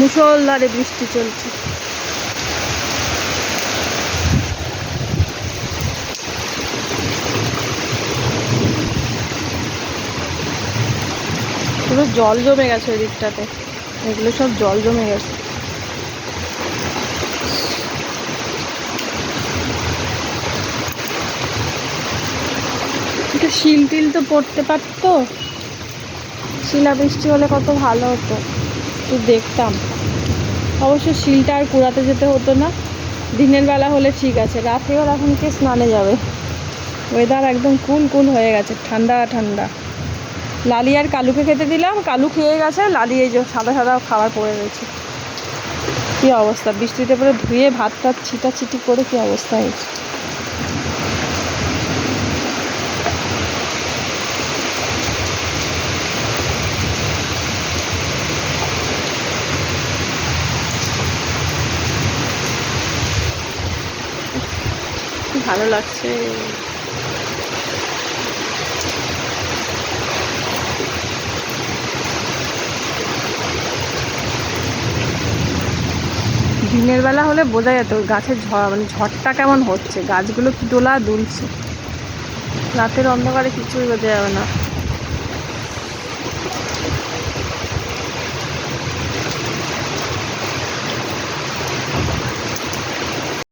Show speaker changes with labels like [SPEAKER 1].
[SPEAKER 1] মুসলধারে বৃষ্টি চলছে। পুরো জল জমে গেছে ওই দিকটাতে এগুলো সব জল জমে গেছে। শিল টিল তো পড়তে পারতো। শিলাবৃষ্টি হলে কত ভালো হতো। একটু দেখতাম। অবশ্য শিলটা আর কুড়াতে যেতে হতো না। দিনের বেলা হলে ঠিক আছে রাতে ওর এখন কে স্নানে যাবে? ওয়েদার একদম কুল কুল হয়ে গেছে, ঠান্ডা ঠান্ডা। লালি আর কালুকে খেতে দিলাম, কালু খেয়ে গেছে, লালি এই যে সাদা সাদা খাবার পড়ে রয়েছে। কী অবস্থা? বৃষ্টিতে পরে ধুয়ে ভাত টাত ছিটা ছিটি করে কী অবস্থা হয়েছে? কি ভালো লাগছে। দিনের বেলা হলে বোঝা যেত গাছের ঝড় মানে ঝড়টা কেমন হচ্ছে। গাছগুলো কি দোলা দুলছে। রাতের অন্ধকারে কিছুই বোঝা যাবে না।